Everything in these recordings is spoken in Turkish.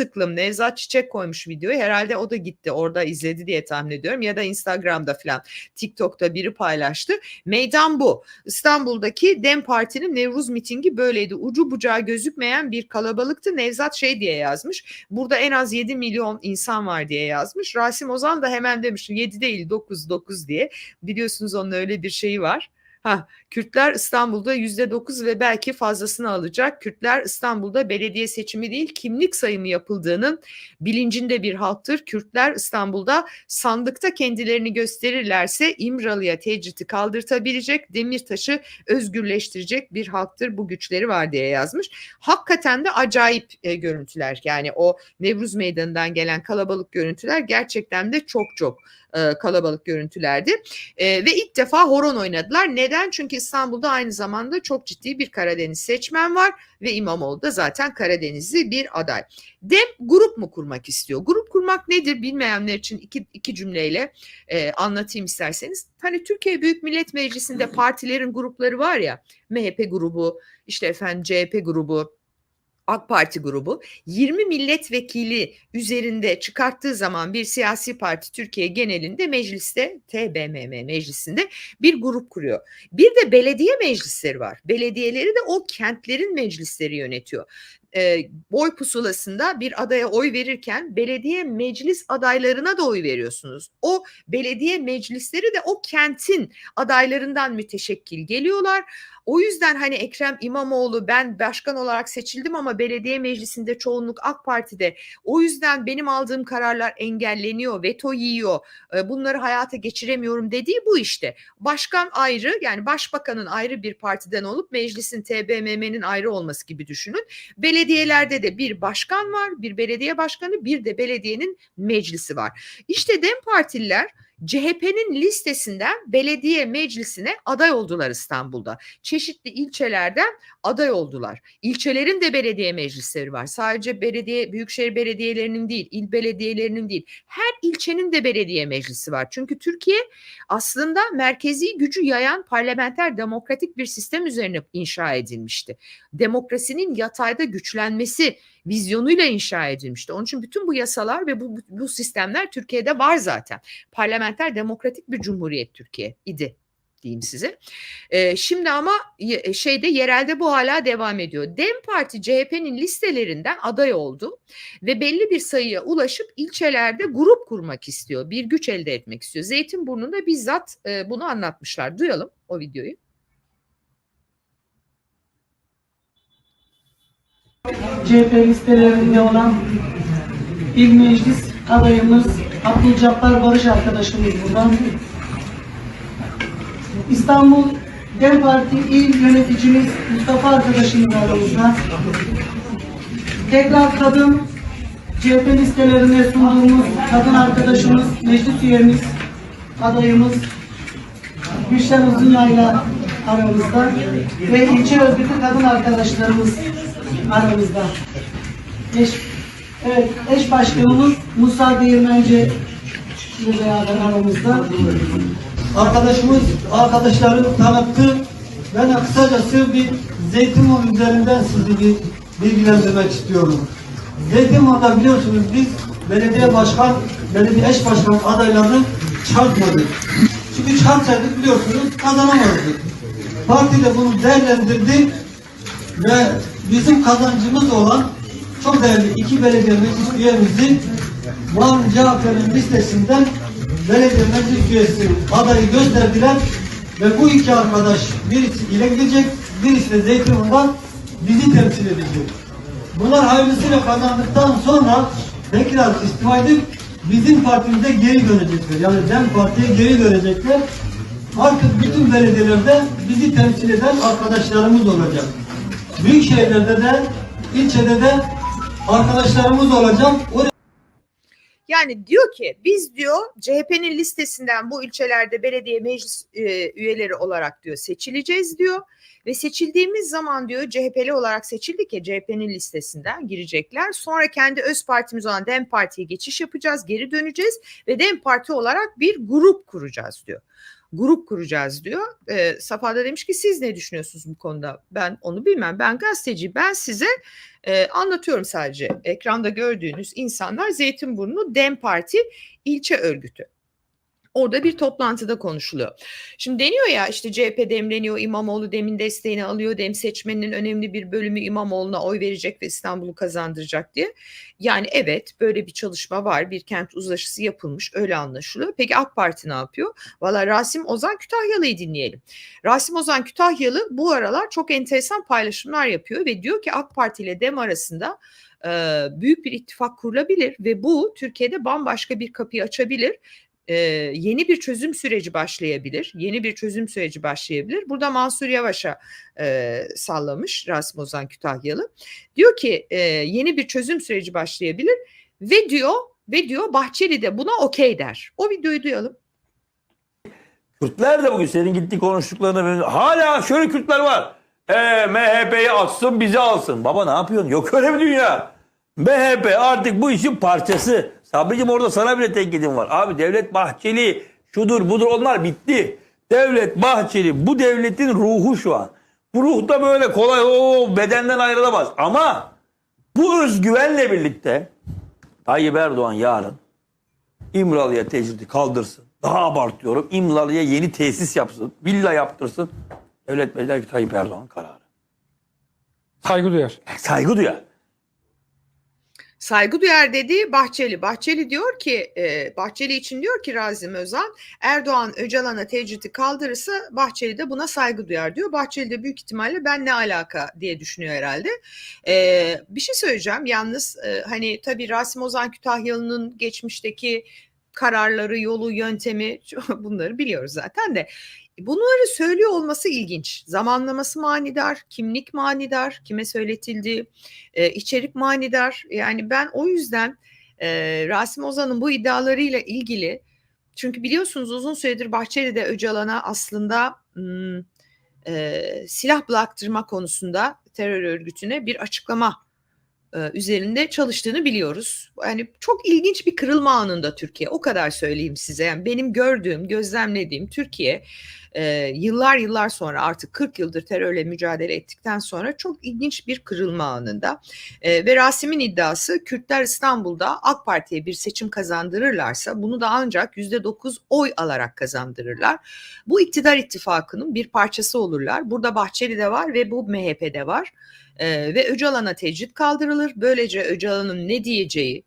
tıklım Nevzat Çiçek koymuş videoyu. Herhalde o da gitti orada izledi diye tahmin ediyorum. Ya da Instagram'da falan TikTok'ta biri paylaştı. Meydan bu. İstanbul'daki DEM Parti'nin Nevruz mitingi böyleydi. Ucu bucağı gözükmeyen bir kalabalıktı. Nevzat şey diye yazmış. Burada en az 7 milyon insan var diye yazmış. Rasim Ozan da hemen demiş 7 değil 9 9 diye. Biliyorsunuz onun öyle bir şeyi var. Ha, Kürtler İstanbul'da yüzde dokuz ve belki fazlasını alacak. Kürtler İstanbul'da belediye seçimi değil kimlik sayımı yapıldığının bilincinde bir halktır. Kürtler İstanbul'da sandıkta kendilerini gösterirlerse İmralı'ya tecriti kaldırtabilecek, Demirtaş'ı özgürleştirecek bir halktır. Bu güçleri var diye yazmış. Hakikaten de acayip e, görüntüler. Yani o Nevruz Meydanı'ndan gelen kalabalık görüntüler gerçekten de çok çok e, kalabalık görüntülerdi. E, ve ilk defa horon oynadılar. Neden? Çünkü İstanbul'da aynı zamanda çok ciddi bir Karadeniz seçmen var ve İmamoğlu da zaten Karadenizli bir aday. Dem grup mu kurmak istiyor? Grup kurmak nedir bilmeyenler için iki, iki cümleyle e, anlatayım isterseniz. Hani Türkiye Büyük Millet Meclisi'nde partilerin grupları var ya MHP grubu, işte efendim CHP grubu, AK Parti grubu 20 milletvekili üzerinde çıkarttığı zaman bir siyasi parti Türkiye genelinde mecliste TBMM meclisinde bir grup kuruyor. Bir de belediye meclisleri var. Belediyeleri de o kentlerin meclisleri yönetiyor e, oy pusulasında bir adaya oy verirken belediye meclis adaylarına da oy veriyorsunuz. O belediye meclisleri de o kentin adaylarından müteşekkil geliyorlar. O yüzden hani Ekrem İmamoğlu ben başkan olarak seçildim ama belediye meclisinde çoğunluk AK Parti'de. O yüzden benim aldığım kararlar engelleniyor, veto yiyor. Bunları hayata geçiremiyorum dediği bu işte. Başkan ayrı yani başbakanın ayrı bir partiden olup meclisin TBMM'nin ayrı olması gibi düşünün. Belediyelerde de bir başkan var, bir belediye başkanı, bir de belediyenin meclisi var. İşte DEM Partililer CHP'nin listesinden belediye meclisine aday oldular İstanbul'da. Çeşitli ilçelerden aday oldular. İlçelerin de belediye meclisleri var. Sadece belediye büyükşehir belediyelerinin değil, il belediyelerinin değil. Her ilçenin de belediye meclisi var. Çünkü Türkiye aslında merkezi gücü yayan parlamenter demokratik bir sistem üzerine inşa edilmişti. Demokrasinin yatayda güçlenmesi vizyonuyla inşa edilmişti. Onun için bütün bu yasalar ve bu, bu sistemler Türkiye'de var zaten. Parlamenter demokratik bir cumhuriyet Türkiye idi diyeyim size. Ee, şimdi ama şeyde yerelde bu hala devam ediyor. Dem Parti CHP'nin listelerinden aday oldu ve belli bir sayıya ulaşıp ilçelerde grup kurmak istiyor. Bir güç elde etmek istiyor. Zeytinburnu'nda bizzat e, bunu anlatmışlar. Duyalım o videoyu. CHP listelerinde olan İl Meclis adayımız Abdülcabbar Barış arkadaşımız buradan. İstanbul DEM Parti İl Yöneticimiz Mustafa arkadaşımız aramızda. Tekrar kadın CHP listelerine sunduğumuz kadın arkadaşımız, meclis üyemiz, adayımız Gülşen Uzunyayla aramızda ve ilçe örgütü kadın arkadaşlarımız aramızda. Eş, evet, eş başkanımız Musa Değirmenci ile beraber aramızda. Arkadaşımız arkadaşları tanıttı. Ben kısacası bir Zeytinburnu üzerinden sizi bir bilgilendirmek istiyorum. Zeytinburnu'da biliyorsunuz biz belediye başkan, belediye eş başkan adaylarını çarpmadık. Çünkü çarpsaydık biliyorsunuz kazanamazdık. Parti de bunu değerlendirdi ve bizim kazancımız olan çok değerli iki belediye meclis üyemizi Van Cafer'in listesinden belediye meclis üyesi adayı gösterdiler ve bu iki arkadaş birisi ile gidecek, birisi de Zeytinburnu'ndan bizi temsil edecek. Bunlar hayırlısıyla kazandıktan sonra tekrar istifa edip bizim partimize geri dönecekler. Yani DEM Parti'ye geri dönecekler. Artık bütün belediyelerde bizi temsil eden arkadaşlarımız olacak. Büyük şehirlerde de, ilçede de arkadaşlarımız olacak. Yani diyor ki biz diyor CHP'nin listesinden bu ilçelerde belediye meclis e, üyeleri olarak diyor seçileceğiz diyor ve seçildiğimiz zaman diyor CHP'li olarak seçildik ya CHP'nin listesinden girecekler. Sonra kendi öz partimiz olan DEM Parti'ye geçiş yapacağız, geri döneceğiz ve DEM Parti olarak bir grup kuracağız diyor. Grup kuracağız diyor. E, Safa da demiş ki siz ne düşünüyorsunuz bu konuda? Ben onu bilmem. Ben gazeteci. Ben size e, anlatıyorum sadece. Ekranda gördüğünüz insanlar Zeytinburnu Dem Parti ilçe örgütü. Orada bir toplantıda konuşuluyor. Şimdi deniyor ya işte CHP demleniyor, İmamoğlu demin desteğini alıyor, dem seçmeninin önemli bir bölümü İmamoğlu'na oy verecek ve İstanbul'u kazandıracak diye. Yani evet böyle bir çalışma var, bir kent uzlaşısı yapılmış öyle anlaşılıyor. Peki AK Parti ne yapıyor? Valla Rasim Ozan Kütahyalı'yı dinleyelim. Rasim Ozan Kütahyalı bu aralar çok enteresan paylaşımlar yapıyor ve diyor ki AK Parti ile DEM arasında büyük bir ittifak kurulabilir ve bu Türkiye'de bambaşka bir kapıyı açabilir yeni bir çözüm süreci başlayabilir. Yeni bir çözüm süreci başlayabilir. Burada Mansur Yavaş'a e, sallamış Rasim Ozan Kütahyalı. Diyor ki e, yeni bir çözüm süreci başlayabilir ve diyor ve diyor Bahçeli de buna okey der. O videoyu duyalım. Kürtler de bugün senin gitti konuştuklarına hala şöyle Kürtler var. E, MHP'yi atsın bizi alsın. Baba ne yapıyorsun? Yok öyle bir dünya. MHP artık bu işin parçası. Sabricim orada sana bile tenkidim var. Abi Devlet Bahçeli şudur budur onlar bitti. Devlet Bahçeli bu devletin ruhu şu an. Bu ruh da böyle kolay o bedenden ayrılamaz. Ama bu özgüvenle birlikte Tayyip Erdoğan yarın İmralı'ya tecridi kaldırsın. Daha abartıyorum. İmralı'ya yeni tesis yapsın. Villa yaptırsın. Devlet Bey der ki Tayyip Erdoğan kararı. Saygı duyar. Saygı duyar. Saygı duyar dediği Bahçeli. Bahçeli diyor ki e, Bahçeli için diyor ki Razim Özan Erdoğan Öcalan'a tecridi kaldırırsa Bahçeli de buna saygı duyar diyor. Bahçeli de büyük ihtimalle ben ne alaka diye düşünüyor herhalde. E, bir şey söyleyeceğim yalnız e, hani tabii Rasim Ozan Kütahyalı'nın geçmişteki kararları, yolu, yöntemi bunları biliyoruz zaten de. Bunları söylüyor olması ilginç. Zamanlaması manidar, kimlik manidar, kime söyletildiği, e, içerik manidar. Yani ben o yüzden e, Rasim Ozan'ın bu iddialarıyla ilgili çünkü biliyorsunuz uzun süredir Bahçeli'de Öcalan'a aslında hmm, e, silah bıraktırma konusunda terör örgütüne bir açıklama üzerinde çalıştığını biliyoruz. Yani çok ilginç bir kırılma anında Türkiye. O kadar söyleyeyim size. Yani benim gördüğüm, gözlemlediğim Türkiye e, yıllar yıllar sonra artık 40 yıldır terörle mücadele ettikten sonra çok ilginç bir kırılma anında. E, ve Rasim'in iddiası Kürtler İstanbul'da AK Parti'ye bir seçim kazandırırlarsa bunu da ancak %9 oy alarak kazandırırlar. Bu iktidar ittifakının bir parçası olurlar. Burada Bahçeli de var ve bu MHP'de var. Ee, ve Öcalan'a tecrit kaldırılır. Böylece Öcalan'ın ne diyeceği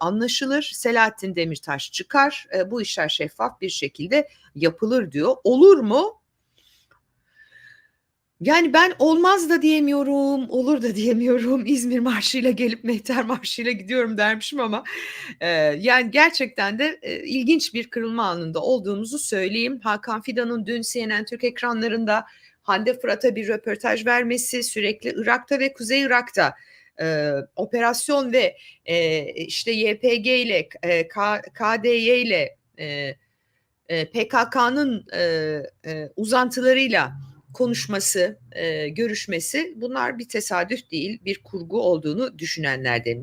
anlaşılır. Selahattin Demirtaş çıkar. Bu işler şeffaf bir şekilde yapılır diyor. Olur mu? Yani ben olmaz da diyemiyorum, olur da diyemiyorum. İzmir Marşı'yla gelip Mehter Marşı'yla gidiyorum dermişim ama e, yani gerçekten de e, ilginç bir kırılma anında olduğumuzu söyleyeyim. Hakan Fidan'ın dün CNN Türk ekranlarında Hande Fırat'a bir röportaj vermesi, sürekli Irak'ta ve Kuzey Irak'ta e, operasyon ve e, işte YPG ile e, K, KDY ile e, e, PKK'nın e, e, uzantılarıyla konuşması, e, görüşmesi bunlar bir tesadüf değil, bir kurgu olduğunu düşünenlerden.